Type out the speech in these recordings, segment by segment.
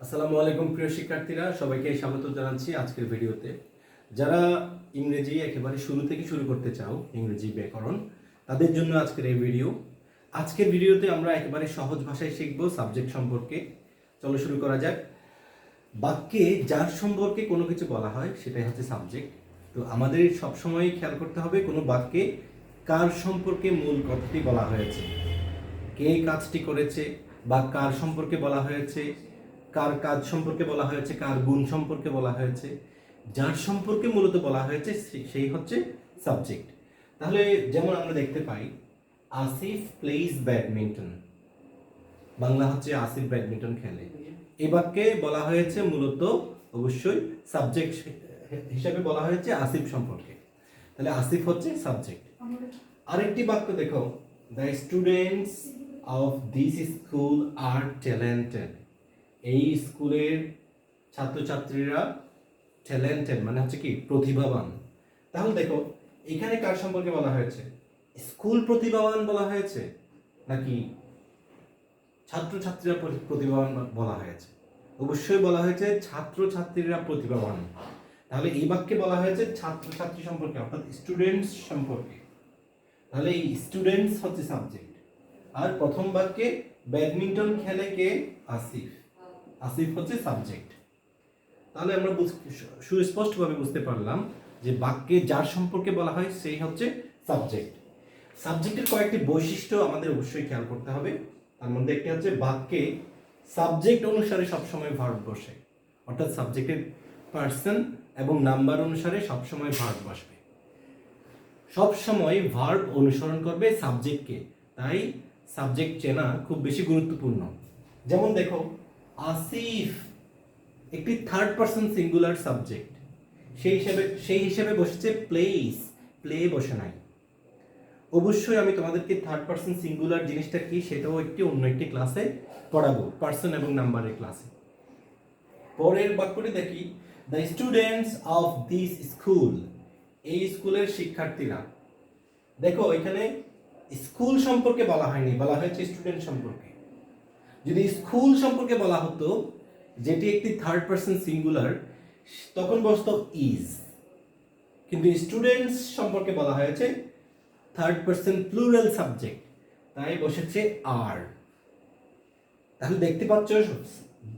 আসসালামু আলাইকুম, প্রিয় শিক্ষার্থীরা। সবাইকে স্বাগত জানাচ্ছি আজকের ভিডিওতে। যারা ইংরেজি একেবারে শুরু থেকে শুরু করতে চাও, ইংরেজি ব্যাকরণ, তাদের জন্য আজকের এই ভিডিও। আজকের ভিডিওতে আমরা একেবারে সহজ ভাষায় শিখব সাবজেক্ট সম্পর্কে। চলো শুরু করা যাক। বাক্যে যার সম্পর্কে কোনো কিছু বলা হয়, সেটাই হচ্ছে সাবজেক্ট। তো আমাদের সবসময় খেয়াল করতে হবে কোনো বাক্যে কার সম্পর্কে মূল কথাটি বলা হয়েছে। কে কাজটি করেছে বা কার সম্পর্কে বলা হয়েছে? কার কাজ সম্পর্কে বলা হয়েছে, কার গুণ সম্পর্কে বলা হয়েছে, যার সম্পর্কে মূলত বলা হয়েছে সেই হচ্ছে সাবজেক্ট তাহলে যেমন আমরা দেখতে পাই, আসিফ প্লেইজ ব্যাডমিন্টন বাংলা হচ্ছে আসিফ ব্যাডমিন্টন খেলে। এই বাক্যে বলা হয়েছে মূলত অবশ্যই সাবজেক্ট হিসাবে বলা হয়েছে আসিফ সম্পর্কে। তাহলে আসিফ হচ্ছে সাবজেক্ট আরেকটি বাক্য দেখো। The students of this school are talented এই স্কুলের ছাত্রছাত্রীরা ট্যালেন্টেড মানে হচ্ছে কি, প্রতিভাবান। তাহলে দেখো, এখানে কার সম্পর্কে বলা হয়েছে? স্কুল প্রতিভাবান বলা হয়েছে, নাকি ছাত্রছাত্রীরা প্রতি- প্রতিভাবান বলা হয়েছে? অবশ্যই বলা হয়েছে ছাত্রছাত্রীরা প্রতিভাবান। তাহলে এই বাক্যে বলা হয়েছে ছাত্রছাত্রী সম্পর্কে, অর্থাৎ স্টুডেন্টস সম্পর্কে। তাহলে এই স্টুডেন্টস হচ্ছে সাবজেক্ট আর প্রথম বাক্যে ব্যাডমিন্টন খেলে কে? আসিফ। আসিফ হচ্ছে সাবজেক্ট তাহলে আমরা সুস্পষ্টভাবে বুঝতে পারলাম যে বাক্যে যার সম্পর্কে বলা হয় সেই হচ্ছে সাবজেক্ট সাবজেক্টের কয়েকটি বৈশিষ্ট্য আমাদের অবশ্যই খেয়াল করতে হবে। তার মধ্যে একটি হচ্ছে বাক্যে সাবজেক্ট অনুসারে সবসময় ভার্ব বসে। অর্থাৎ সাবজেক্টের পার্সন এবং নাম্বার অনুসারে সবসময় ভার্ব বসবে। সবসময় ভার্ব অনুসরণ করবে সাবজেক্টকে তাই সাবজেক্ট চেনা খুব বেশি গুরুত্বপূর্ণ। যেমন দেখো আসিফ, একটি থার্ড পার্সন সিঙ্গুলার সাবজেক্ট সেই হিসাবে সেই হিসাবে বসেছে প্লেস প্লে বসে নাই। অবশ্যই আমি তোমাদেরকে থার্ড পার্সন সিঙ্গুলার জিনিসটা কি, সেটাও একটি অন্য একটি ক্লাসে পড়াবো পার্সন এবং নাম্বারের ক্লাসে পরের বাক্যটি দেখি। The students of this school এই স্কুলের শিক্ষার্থীরা। দেখো, এখানে স্কুল সম্পর্কে বলা হয়নি, বলা হয়েছে স্টুডেন্ট সম্পর্কে। যদি স্কুল সম্পর্কে বলা হতো, যেটি একটি থার্ড পার্সন সিঙ্গুলার তখন বসত ইজ কিন্তু স্টুডেন্টস সম্পর্কে বলা হয়েছে থার্ড পার্সন প্লুরাল সাবজেক্ট তাই বসেছে আর তাহলে দেখতে পাচ্ছ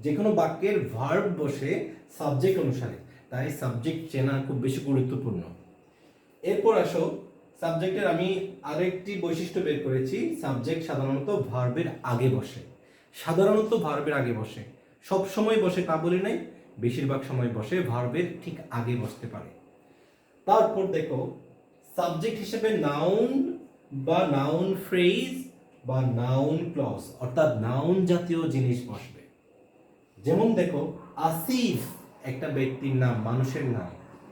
যে কোনো বাক্যের ভার্ব বসে সাবজেক্ট অনুসারে, তাই সাবজেক্ট চেনা খুব বেশি গুরুত্বপূর্ণ। এরপর আসো সাবজেক্টের আমি আরেকটি বৈশিষ্ট্য বের করেছি সাবজেক্ট সাধারণত ভার্বের আগে বসে। সাধারণত ভার্বের আগে বসে। সব সময় বসে তা বলি নাই, বেশিরভাগ সময় বসে ভার্বের ঠিক আগে বসতে পারে। তারপর দেখো সাবজেক্ট হিসেবে নাউন বা নাউন ফ্রেজ বা নাউন ক্লজ অর্থাৎ নাউন জাতীয় জিনিস বসবে। যেমন দেখো, আসিফ একটা ব্যক্তির নাম, মানুষের নাম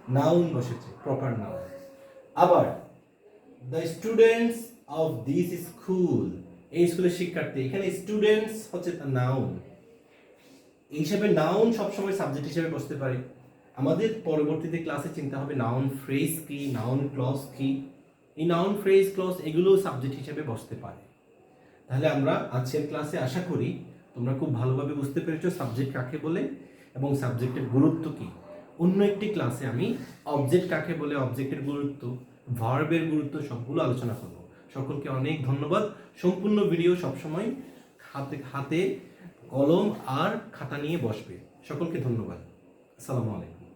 নাউন বসেছে প্রপার নাউন আবার the students of this school এই স্কুলের শিক্ষার্থী। এখানে স্টুডেন্টস হচ্ছে নাউন এই হিসাবে নাউন সবসময় সাবজেক্ট হিসেবে বসতে পারে। আমাদের পরবর্তীতে ক্লাসে চিন্তা হবে নাউন ফ্রেজ কি নাউন ক্লজ কি। এই নাউন ফ্রেজ ক্লজ এগুলো সাবজেক্ট হিসেবে বসতে পারে। তাহলে আমরা আজকের ক্লাসে আশা করি তোমরা খুব ভালোভাবে বুঝতে পেরেছ সাবজেক্ট কাকে বলে এবং সাবজেক্টের গুরুত্ব কি। অন্য একটি ক্লাসে আমি অবজেক্ট কাকে বলে অবজেক্টের গুরুত্ব ভার্বের গুরুত্ব সবগুলো আলোচনা করব। সকলকে অনেক ধন্যবাদ। সম্পূর্ণ ভিডিও সবসময় হাতে হাতে কলম আর খাতা নিয়ে বসবে। সকলকে ধন্যবাদ। আসসালামু আলাইকুম।